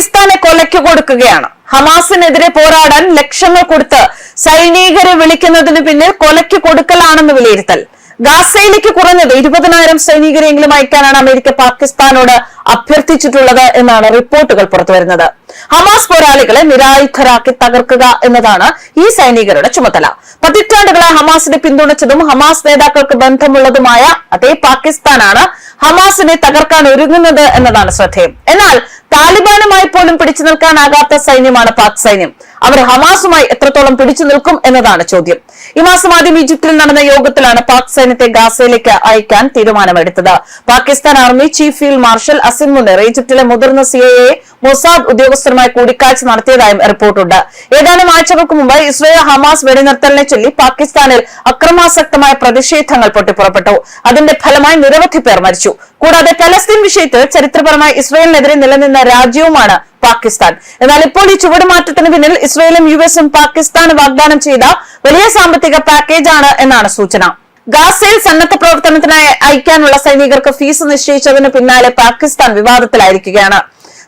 പാകിസ്ഥാനെ കൊലയ്ക്ക് കൊടുക്കുകയാണ്. ഹമാസിനെതിരെ പോരാടാൻ ലക്ഷങ്ങൾ കൊടുത്ത് സൈനികരെ വിളിക്കുന്നതിന് പിന്നിൽ കൊലയ്ക്ക് കൊടുക്കലാണെന്ന് വിലയിരുത്തൽ. ഗാസയിലേക്ക് കുറഞ്ഞത് ഇരുപതിനായിരം സൈനികരെങ്കിലും അയക്കാനാണ് അമേരിക്ക പാകിസ്ഥാനോട് അഭ്യർത്ഥിച്ചിട്ടുള്ളത് എന്നാണ് റിപ്പോർട്ടുകൾ പുറത്തുവരുന്നത്. ഹമാസ് പോരാളികളെ നിരായുധരാക്കി തകർക്കുക എന്നതാണ് ഈ സൈനികരുടെ ചുമതല. പതിറ്റാണ്ടുകളെ ഹമാസിനെ പിന്തുണച്ചതും ഹമാസ് നേതാക്കൾക്ക് ബന്ധമുള്ളതുമായ അതേ പാകിസ്ഥാനാണ് ഹമാസിനെ തകർക്കാൻ ഒരുങ്ങുന്നത് എന്നതാണ് ശ്രദ്ധേയം. എന്നാൽ താലിബാനുമായി പോലും പിടിച്ചു നിൽക്കാനാകാത്ത സൈന്യമാണ് പാക് സൈന്യം. അവർ ഹമാസുമായി എത്രത്തോളം പിടിച്ചു നിൽക്കും എന്നതാണ് ചോദ്യം. ഈ മാസം ആദ്യം ഈജിപ്തിൽ നടന്ന യോഗത്തിലാണ് പാക് സൈന്യത്തെ ഗാസയിലേക്ക് അയക്കാൻ തീരുമാനമെടുത്തത്. Pakistan army chief field marshal Asim Munir ഈജിപ്തിലെ മുതിർന്ന സി എ മൊസാദ് ഉദ്യോഗസ്ഥരുമായി കൂടിക്കാഴ്ച നടത്തിയതായും റിപ്പോർട്ടുണ്ട്. ഏതാനും ആഴ്ചകൾക്ക് മുമ്പ് ഇസ്രയേൽ ഹമാസ് വെടിനിർത്തലിനെ ചൊല്ലി പാകിസ്ഥാനിൽ അക്രമാസക്തമായ പ്രതിഷേധങ്ങൾ പൊട്ടിപ്പുറപ്പെട്ടു. അതിന്റെ ഫലമായി നിരവധി പേർ മരിച്ചു. കൂടാതെ പലസ്തീൻ വിഷയത്തിൽ ചരിത്രപരമായി ഇസ്രയേലിനെതിരെ നിലനിന്ന രാജ്യവുമാണ് പാകിസ്ഥാൻ. എന്നാൽ ഇപ്പോൾ ഈ ചുവടുമാറ്റത്തിന് പിന്നിൽ ഇസ്രയേലും യു എസും പാകിസ്ഥാന് വാഗ്ദാനം ചെയ്ത വലിയ സാമ്പത്തിക പാക്കേജാണ് എന്നാണ് സൂചന. ഗാസയിൽ സന്നദ്ധ പ്രവർത്തനത്തിനായി അയക്കാനുള്ള സൈനികർക്ക് ഫീസ് നിശ്ചയിച്ചതിന് പിന്നാലെ പാകിസ്ഥാൻ വിവാദത്തിലായിരിക്കുകയാണ്.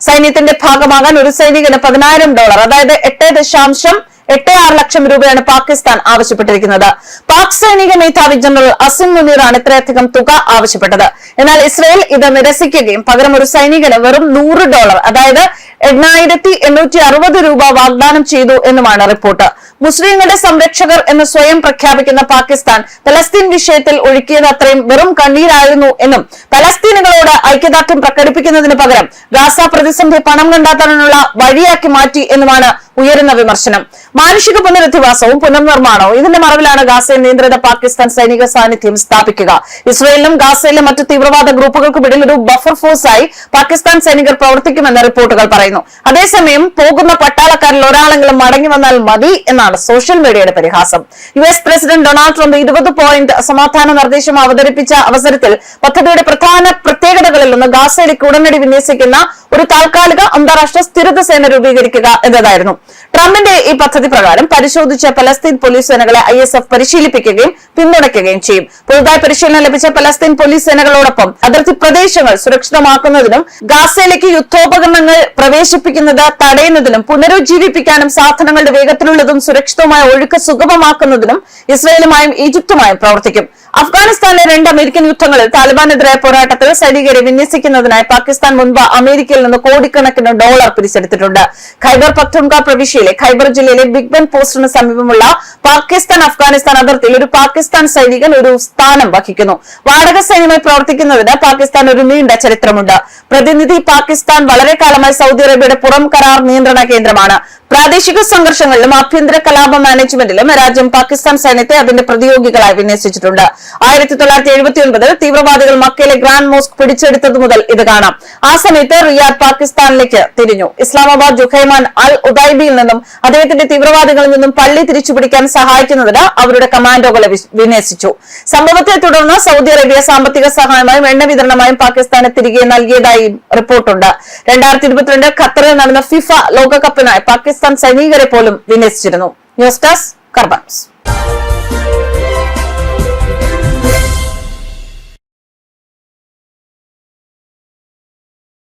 സൈന്യത്തിന്റെ ഭാഗമാകാൻ ഒരു സൈനികന് പതിനായിരം ഡോളർ അതായത് എട്ട് ദശാംശം എട്ട് ആറ് ലക്ഷം രൂപയാണ് പാകിസ്ഥാൻ ആവശ്യപ്പെട്ടിരിക്കുന്നത്. പാക് സൈനിക മേധാവി ജനറൽ അസിം മുനീറാണ് ഇത്രയധികം തുക ആവശ്യപ്പെട്ടത്. എന്നാൽ ഇസ്രയേൽ ഇത് നിരസിക്കുകയും പകരം ഒരു സൈനികന് വെറും നൂറ് ഡോളർ അതായത് എണ്ണായിരത്തി എണ്ണൂറ്റി അറുപത് രൂപ വാഗ്ദാനം ചെയ്തു എന്നുമാണ് റിപ്പോർട്ട്. മുസ്ലിങ്ങളുടെ സംരക്ഷകർ എന്ന് സ്വയം പ്രഖ്യാപിക്കുന്ന പാകിസ്ഥാൻ പലസ്തീൻ വിഷയത്തിൽ ഒഴുക്കിയത് അത്രയും വെറും കണ്ണീരായിരുന്നു എന്നും പലസ്തീനുകളോട് ഐക്യദാർഢ്യം പ്രകടിപ്പിക്കുന്നതിന് പകരം ഗാസ പ്രതിസന്ധി പണം കണ്ടെത്താനുള്ള വഴിയാക്കി മാറ്റി എന്നുമാണ് ഉയരുന്ന വിമർശനം. മാനുഷിക പുനരധിവാസവും പുനർനിർമ്മാണവും ഇതിന്റെ മറവിലാണ് ഗാസയിൽ നിയന്ത്രിത പാകിസ്ഥാൻ സൈനിക സാന്നിധ്യം സ്ഥാപിക്കുക. ഇസ്രയേലിലും ഗാസയിലെ മറ്റു തീവ്രവാദ ഗ്രൂപ്പുകൾക്കുമിടയിൽ ഒരു ബഫർ ഫോഴ്സായി പാകിസ്ഥാൻ സൈനികർ പ്രവർത്തിക്കുമെന്ന് റിപ്പോർട്ടുകൾ പറയുന്നു. അതേസമയം പോകുന്ന പട്ടാളക്കാരിൽ ഒരാളെങ്കിലും മടങ്ങി വന്നാൽ മതി എന്നാണ് സോഷ്യൽ മീഡിയയുടെ പരിഹാസം? U S president Donald Trump ഇരുപത് പോയിന്റ് സമാധാന നിർദ്ദേശം അവതരിപ്പിച്ച അവസരത്തിൽ പദ്ധതിയുടെ പ്രധാന പ്രത്യേകതകളിൽ ഒന്ന് ഗാസയിലേക്ക് ഉടനടി വിന്യസിക്കുന്ന ഒരു താൽക്കാലിക അന്താരാഷ്ട്ര സ്ഥിരത സേന രൂപീകരിക്കുക എന്നതായിരുന്നു. ട്രംപിന്റെ ഈ പദ്ധതി പ്രകാരം പരിശോധിച്ച പലസ്തീൻ പോലീസ് സേനകളെ ഐ എസ് എഫ് പരിശീലിപ്പിക്കുകയും പിന്തുണയ്ക്കുകയും ചെയ്യും. പുതുതായി പരിശീലനം ലഭിച്ച പലസ്തീൻ പോലീസ് സേനകളോടൊപ്പം അതിർത്തി പ്രദേശങ്ങൾ സുരക്ഷിതമാക്കുന്നതിനും ഗാസയിലേക്ക് യുദ്ധോപകരണങ്ങൾ പ്രവേശിപ്പിക്കുന്നത് തടയുന്നതിനും പുനരുജ്ജീവിപ്പിക്കാനും സാധനങ്ങളുടെ വേഗത്തിലുള്ളതും സുരക്ഷിതവുമായ ഒഴുക്ക് സുഗമമാക്കുന്നതിനും ഇസ്രയേലുമായും ഈജിപ്തുമായും പ്രവർത്തിക്കും. അഫ്ഗാനിസ്ഥാനിലെ രണ്ട് അമേരിക്കൻ യുദ്ധങ്ങളിൽ താലിബാനെതിരായ പോരാട്ടത്തിൽ സൈനികരെ വിന്യസിക്കുന്നതിനായി പാകിസ്ഥാൻ മുൻപ് അമേരിക്കയിൽ നിന്ന് കോടിക്കണക്കിന് ഡോളർ പിരിച്ചെടുത്തിട്ടുണ്ട്. ഖൈബർ പക്തൂൺഖ പ്രവിശ്യയിലെ ഖൈബർ ജില്ലയിലെ ബിഗ് ബെൻ പോസ്റ്റിന് സമീപമുള്ള പാകിസ്ഥാൻ അഫ്ഗാനിസ്ഥാൻ അതിർത്തിയിൽ ഒരു പാകിസ്ഥാൻ സൈനികൻ ഒരു സ്ഥാനം വഹിക്കുന്നു. വാടക സൈന്യമായി പ്രവർത്തിക്കുന്നതിന് പാകിസ്ഥാൻ ഒരു നീണ്ട ചരിത്രമുണ്ട്. പ്രതിനിധി പാകിസ്ഥാൻ വളരെ കാലമായി സൗദി അറേബ്യയുടെ പുറം കരാർ നിയന്ത്രണ കേന്ദ്രമാണ്. പ്രാദേശിക സംഘർഷങ്ങളിലും ആഭ്യന്തര കലാപ മാനേജ്മെന്റിലും രാജ്യം പാകിസ്ഥാൻ സൈന്യത്തെ അതിന്റെ പ്രതിയോഗികളായി വിന്യസിച്ചിട്ടുണ്ട്. ആയിരത്തി തൊള്ളായിരത്തി തീവ്രവാദികൾ മക്കയിലെ ഗ്രാൻഡ് മോസ്ക് പിടിച്ചെടുത്തത് മുതൽ ഇത് കാണാം. ആ സമയത്ത് റിയാദ് പാകിസ്ഥാനിലേക്ക് തിരിഞ്ഞു. ഇസ്ലാമാബാദ് ജുഖൈമാൻ അൽ ഉദൈബിയിൽ നിന്നും അദ്ദേഹത്തിന്റെ തീവ്രവാദികളിൽ നിന്നും പള്ളി തിരിച്ചുപിടിക്കാൻ സഹായിക്കുന്നതിന് അവരുടെ കമാൻഡോകളെ വിന്യസിച്ചു. സംഭവത്തെ തുടർന്ന് സൗദി അറേബ്യ സാമ്പത്തിക സഹായമായും എണ്ണ വിതരണമായും പാകിസ്ഥാന് തിരികെ നൽകിയതായി റിപ്പോർട്ടുണ്ട്. രണ്ടായിരത്തി ഇരുപത്തിരണ്ട് ഖത്തറിൽ നടന്ന ഫിഫ ലോകകപ്പിനായി പാകിസ്ഥാൻ സൈനികരെ പോലും വിന്യസിച്ചിരുന്നു. News desk കർബൻസ്